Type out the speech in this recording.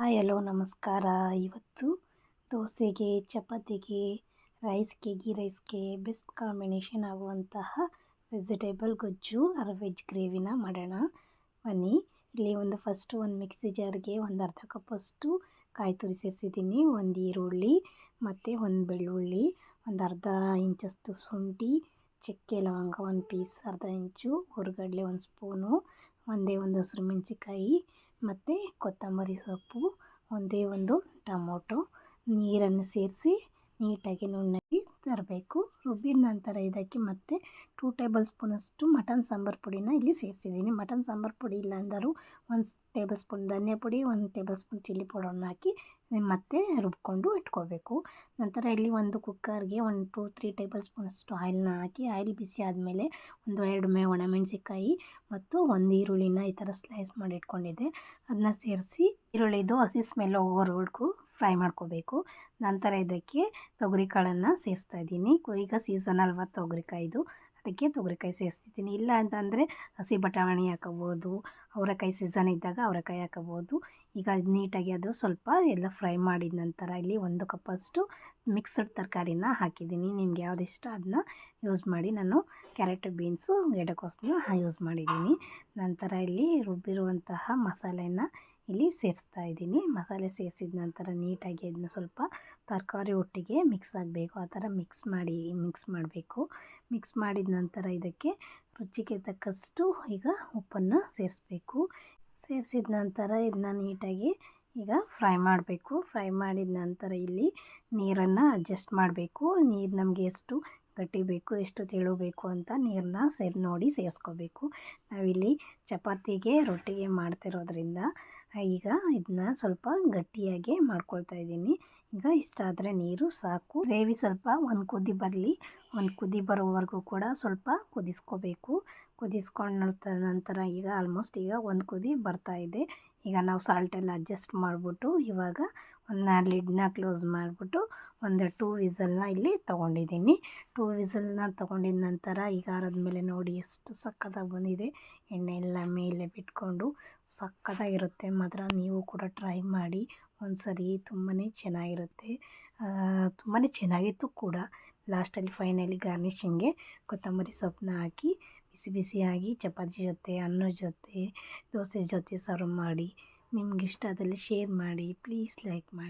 Hi, hello, ನಮಸ್ಕಾರ. ಇವತ್ತು ದೋಸೆಗೆ, ಚಪಾತಿಗೆ, ರೈಸ್ಗೆ ಗೀ ರೈಸ್ಗೆ ಬೆಸ್ಟ್ ಕಾಂಬಿನೇಷನ್ ಆಗುವಂತಹ ವೆಜಿಟೇಬಲ್ ಗೊಜ್ಜು ಅರ್ ವೆಜ್ ಗ್ರೇವಿನ ಮಾಡೋಣ. ಬನ್ನಿ, ಇಲ್ಲಿ ಒಂದು ಫಸ್ಟು ಒಂದು ಮಿಕ್ಸಿ ಜಾರ್ಗೆ ಒಂದು ಅರ್ಧ ಕಪ್ಪಷ್ಟು ಕಾಯಿ ತುರಿ ಸೇರಿಸಿದ್ದೀನಿ. ಒಂದು ಈರುಳ್ಳಿ ಮತ್ತು ಒಂದು ಬೆಳ್ಳುಳ್ಳಿ, ಒಂದು ಅರ್ಧ ಇಂಚಷ್ಟು ಶುಂಠಿ, ಚಕ್ಕೆ, ಲವಂಗ ಒಂದು ಪೀಸ್ ಅರ್ಧ ಇಂಚು ಹುರ್ಗಡ್ಲೆ ಒಂದು ಸ್ಪೂನು ಒಂದೇ ಒಂದು ಹಸಿರು ಮೆಣಸಿಕಾಯಿ ಮತ್ತು ಕೊತ್ತಂಬರಿ ಸೊಪ್ಪು, ಒಂದೇ ಒಂದು ಟೊಮೊಟೊ, ನೀರನ್ನು ಸೇರಿಸಿ ನೀಟಾಗಿ ನುಣ್ಣಗೆ ತರಬೇಕು. ರುಬ್ಬಿದ ನಂತರ ಇದಕ್ಕೆ ಮತ್ತೆ ಟೂ ಟೇಬಲ್ ಸ್ಪೂನಷ್ಟು ಮಟನ್ ಸಾಂಬಾರು ಪುಡಿನ ಇಲ್ಲಿ ಸೇರಿಸಿದ್ದೀನಿ. ಮಟನ್ ಸಾಂಬಾರು ಪುಡಿ ಇಲ್ಲ ಅಂದರೂ ಒಂದು ಟೇಬಲ್ ಸ್ಪೂನ್ ಧನಿಯಾ ಪುಡಿ ಒಂದು ಟೇಬಲ್ ಸ್ಪೂನ್ ಚಿಲ್ಲಿ ಪೌಡರನ್ನ ಹಾಕಿ ಮತ್ತೆ ರುಬ್ಕೊಂಡು ಇಟ್ಕೋಬೇಕು. ನಂತರ ಇಲ್ಲಿ ಒಂದು ಕುಕ್ಕರ್ಗೆ ಒಂದು ಟೂ ತ್ರೀ ಟೇಬಲ್ ಸ್ಪೂನಷ್ಟು ಆಯಿಲ್ನ ಹಾಕಿ ಆಯಿಲ್ ಬಿಸಿ ಆದಮೇಲೆ ಒಂದು ಎರಡು ಮೇ ಒಣಮೆಣಸಿಕಾಯಿ ಮತ್ತು ಒಂದು ಈರುಳ್ಳಿನ ಈ ಥರ ಸ್ಲೈಸ್ ಮಾಡಿ ಇಟ್ಕೊಂಡಿದ್ದೆ. ಅದನ್ನ ಸೇರಿಸಿ ಈರುಳ್ಳಿದು ಹಸಿ ಸ್ಮೆಲ್ ಹೋಗೋವರೆಗೂ ಫ್ರೈ ಮಾಡ್ಕೋಬೇಕು. ನಂತರ ಇದಕ್ಕೆ ತೊಗರಿ ಕಾಳನ್ನು ಸೇರಿಸ್ತಾ ಇದ್ದೀನಿ. ಈಗ ಸೀಸನ್ ಅಲ್ವಾ ತೊಗರಿಕಾಯ್ದು. ಅದಕ್ಕೆ ತೊಗರಿಕಾಯಿ ಸೇರಿಸ್ತೀನಿ ಇಲ್ಲ ಅಂತಂದರೆ ಹಸಿ ಬಟಾಣಿ ಹಾಕೋಬೋದು, ಅವರೆಕಾಯಿ ಸೀಸನ್ ಇದ್ದಾಗ ಅವರೆಕಾಯಿ ಹಾಕೋಬೋದು. ಈಗ ನೀಟಾಗಿ ಅದು ಸ್ವಲ್ಪ ಎಲ್ಲ ಫ್ರೈ ಮಾಡಿದ ನಂತರ ಇಲ್ಲಿ ಒಂದು ಕಪ್ಪಷ್ಟು ಮಿಕ್ಸ್ಡ್ ತರಕಾರಿನ ಹಾಕಿದ್ದೀನಿ. ನಿಮ್ಗೆ ಯಾವ್ದು ಇಷ್ಟ ಅದನ್ನ ಯೂಸ್ ಮಾಡಿ ನಾನು ಕ್ಯಾರೆಟ್ ಬೀನ್ಸು ಎಡಕೋಸ್ನ ಯೂಸ್ ಮಾಡಿದ್ದೀನಿ. ನಂತರ ಇಲ್ಲಿ ರುಬ್ಬಿರುವಂತಹ ಮಸಾಲೆನ ಇಲ್ಲಿ ಸೇರಿಸ್ತಾ ಇದ್ದೀನಿ. ಮಸಾಲೆ ಸೇರಿಸಿದ ನಂತರ ನೀಟಾಗಿ ಅದನ್ನ ಸ್ವಲ್ಪ ತರಕಾರಿ ಒಟ್ಟಿಗೆ ಮಿಕ್ಸ್ ಆಗಬೇಕು. ಆ ಥರ ಮಿಕ್ಸ್ ಮಾಡಿ ಮಿಕ್ಸ್ ಮಾಡಬೇಕು. ಮಿಕ್ಸ್ ಮಾಡಿದ ನಂತರ ಇದಕ್ಕೆ ರುಚಿಗೆ ತಕ್ಕಷ್ಟು ಈಗ ಉಪ್ಪನ್ನು ಸೇರಿಸ್ಬೇಕು. ಸೇರಿಸಿದ ನಂತರ ಇದನ್ನ ನೀಟಾಗಿ ಈಗ ಫ್ರೈ ಮಾಡಬೇಕು. ಫ್ರೈ ಮಾಡಿದ ನಂತರ ಇಲ್ಲಿ ನೀರನ್ನು ಅಡ್ಜಸ್ಟ್ ಮಾಡಬೇಕು. ನೀರು ನಮಗೆ ಎಷ್ಟು ಗಟ್ಟಿ ಬೇಕು, ಎಷ್ಟು ತೆಳು ಬೇಕು ಅಂತ ನೀರನ್ನ ಸೇರಿ ನೋಡಿ ಸೇರಿಸ್ಕೋಬೇಕು. ನಾವಿಲ್ಲಿ ಚಪಾತಿಗೆ ರೊಟ್ಟಿಗೆ ಮಾಡ್ತಿರೋದ್ರಿಂದ ಈಗ ಇದನ್ನ ಸ್ವಲ್ಪ ಗಟ್ಟಿಯಾಗಿ ಮಾಡ್ಕೊಳ್ತಾ ಇದ್ದೀನಿ. ಈಗ ಇಷ್ಟ ಆದರೆ ನೀರು ಸಾಕು. ಗ್ರೇವಿ ಸ್ವಲ್ಪ ಒಂದು ಕುದಿ ಬರಲಿ. ಒಂದು ಕುದಿ ಬರೋವರೆಗೂ ಕೂಡ ಸ್ವಲ್ಪ ಕುದಿಸ್ಕೋಬೇಕು. ಕುದಿಸ್ಕೊಂಡ ನಂತರ ಈಗ ಆಲ್ಮೋಸ್ಟ್ ಈಗ ಒಂದು ಕುದಿ ಬರ್ತಾ ಇದೆ. ಈಗ ನಾವು ಸಾಲ್ಟೆಲ್ಲ ಅಡ್ಜಸ್ಟ್ ಮಾಡಿಬಿಟ್ಟು ಇವಾಗ ಒಂದು ಲಿಡ್ನ ಕ್ಲೋಸ್ ಮಾಡಿಬಿಟ್ಟು ಒಂದು ಟೂ ವಿಸಲ್ನ ಇಲ್ಲಿ ತೊಗೊಂಡಿದ್ದೀನಿ. ಟೂ ವಿಸಲ್ನ ತೊಗೊಂಡಿದ ನಂತರ ಈಗ ಆರಿದ್ಮೇಲೆ ನೋಡಿ ಎಷ್ಟು ಸಕ್ಕತ್ತಾಗಿ ಬಂದಿದೆ. ಎಣ್ಣೆ ಎಲ್ಲ ಮೇಲೆ ಬಿಟ್ಕೊಂಡು ಸಕ್ಕತ್ತಾಗಿರುತ್ತೆ ಮಾತ್ರ ನೀವು ಕೂಡ ಟ್ರೈ ಮಾಡಿ ಒಂದು ಸರಿ ತುಂಬಾ ಚೆನ್ನಾಗಿರುತ್ತೆ ತುಂಬಾ ಚೆನ್ನಾಗಿತ್ತು ಕೂಡ. ಲಾಸ್ಟಲ್ಲಿ ಫೈನಲಿ ಗಾರ್ನಿಷಿಂಗ್ಗೆ ಕೊತ್ತಂಬರಿ ಸೊಪ್ಪನ್ನ ಹಾಕಿ ಬಿಸಿ ಬಿಸಿಯಾಗಿ ಚಪಾತಿ ಜೊತೆ ಅನ್ನದ ಜೊತೆ, ದೋಸೆ ಜೊತೆ ಸರ್ವ್ ಮಾಡಿ ನಿಮ್ಗೆ ಇಷ್ಟ ಆದಲ್ಲಿ ಶೇರ್ ಮಾಡಿ ಪ್ಲೀಸ್ ಲೈಕ್ ಮಾಡಿ.